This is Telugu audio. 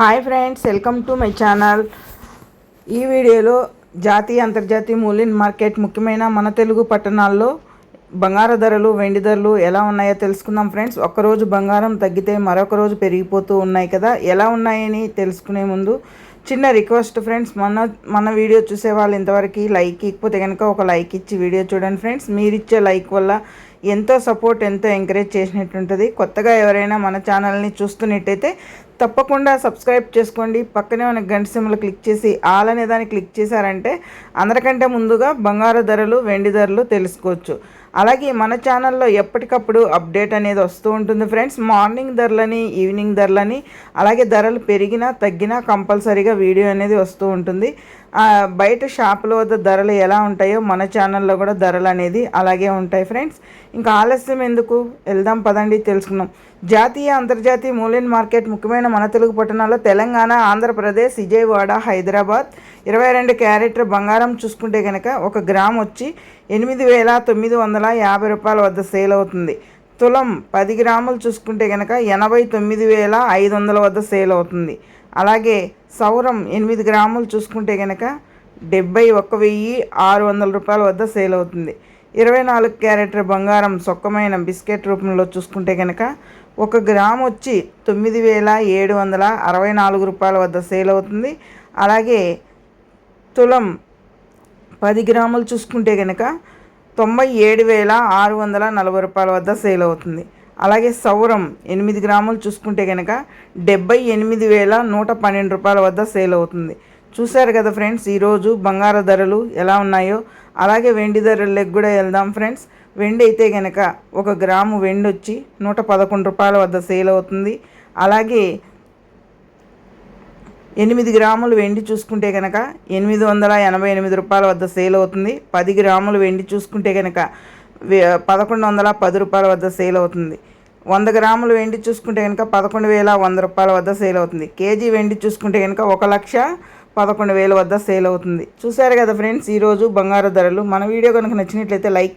Hi friends welcome to my channel. ఈ వీడియోలో జాతీయ అంతర్జాతీయ మూలిన్ మార్కెట్ ముఖ్యమైన మన తెలుగు పట్టణాల్లో బంగారు ధరలు వెండి ధరలు ఎలా ఉన్నాయో తెలుసుకుందాం ఫ్రెండ్స్. ఒక్కరోజు బంగారం తగ్గితే మరొక రోజు పెరిగిపోతూ ఉన్నాయి కదా. ఎలా ఉన్నాయని తెలుసుకునే ముందు చిన్న రిక్వెస్ట్ ఫ్రెండ్స్ మన మన వీడియో చూసే వాళ్ళు ఇంతవరకు లైక్ ఇకపోతే కనుక ఒక లైక్ ఇచ్చి వీడియో చూడండి ఫ్రెండ్స్. మీరు ఇచ్చే లైక్ వల్ల ఎంతో సపోర్ట్ ఎంతో ఎంకరేజ్ చేసినట్టుంటుంది. కొత్తగా ఎవరైనా మన ఛానల్ని చూస్తున్నట్టయితే తప్పకుండా సబ్స్క్రైబ్ చేసుకోండి. పక్కనే ఉన్న గంట సిమ్లు క్లిక్ చేసి ఆల్ అనే దాన్ని క్లిక్ చేశారంటే అందరికంటే ముందుగా బంగారు ధరలు వెండి ధరలు తెలుసుకోవచ్చు. అలాగే మన ఛానల్లో ఎప్పటికప్పుడు అప్డేట్ అనేది వస్తూ ఉంటుంది ఫ్రెండ్స్. మార్నింగ్ ధరలని ఈవినింగ్ ధరలని అలాగే ధరలు పెరిగినా తగ్గినా కంపల్సరీగా వీడియో అనేది వస్తూ ఉంటుంది. బయట షాపులో వద్ద ధరలు ఎలా ఉంటాయో మన ఛానల్లో కూడా ధరలు అనేది అలాగే ఉంటాయి ఫ్రెండ్స్ ఇంకా ఆలస్యం ఎందుకు? వెళ్దాం పదండి తెలుసుకున్నాం జాతీయ అంతర్జాతీయ మూలిన్ మార్కెట్ ముఖ్యమైన మన తెలుగు పట్టణాల్లో తెలంగాణ ఆంధ్రప్రదేశ్ విజయవాడ హైదరాబాద్. ఇరవై రెండు క్యారెట్ బంగారం చూసుకుంటే కనుక ఒక గ్రామ్ వచ్చి ఎనిమిది వేల తొమ్మిది వందల యాభై రూపాయల వద్ద సేల్ అవుతుంది. తులం పది గ్రాములు చూసుకుంటే కనుక ఎనభై తొమ్మిది వేల ఐదు వందల వద్ద సేల్ అవుతుంది. అలాగే సౌరం ఎనిమిది గ్రాములు చూసుకుంటే కనుక డెబ్బై ఒక్క వెయ్యి ఆరు వందల రూపాయల వద్ద సేల్ అవుతుంది. ఇరవై నాలుగు క్యారెట్ బంగారం సొక్కమైన బిస్కెట్ రూపంలో చూసుకుంటే కనుక ఒక గ్రామ్ వచ్చి తొమ్మిది వేల ఏడు వందల అరవై నాలుగు రూపాయల వద్ద సేల్ అవుతుంది. అలాగే తులం పది గ్రాములు చూసుకుంటే కనుక తొంభై ఏడు వేల ఆరు వందల నలభై రూపాయల వద్ద సేల్ అవుతుంది. అలాగే సౌరం ఎనిమిది గ్రాములు చూసుకుంటే కనుక డెబ్బై ఎనిమిది వేల నూట పన్నెండు రూపాయల వద్ద సేల్ అవుతుంది. చూశారు కదా ఫ్రెండ్స్ ఈరోజు బంగారు ధరలు ఎలా ఉన్నాయో? అలాగే వెండి ధరలకు కూడా వెళ్దాం ఫ్రెండ్స్. వెండి అయితే కనుక ఒక గ్రాము వెండి వచ్చి నూట పదకొండు రూపాయల వద్ద సేల్ అవుతుంది. అలాగే ఎనిమిది గ్రాములు వెండి చూసుకుంటే కనుక ఎనిమిది వందల ఎనభై ఎనిమిది రూపాయల వద్ద సేల్ అవుతుంది. పది గ్రాములు వెండి చూసుకుంటే కనుక పదకొండు వందల పది రూపాయల వద్ద సేల్ అవుతుంది. వంద గ్రాములు వెండి చూసుకుంటే కనుక పదకొండు వేల వంద రూపాయల వద్ద సేల్ అవుతుంది. కేజీ వెండి చూసుకుంటే కనుక ఒక లక్ష పదకొండు వేల వద్ద సేల్ అవుతుంది. చూసారు కదా ఫ్రెండ్స్ ఈరోజు బంగారు ధరలు. మన వీడియో కనుక నచ్చినట్లయితే లైక్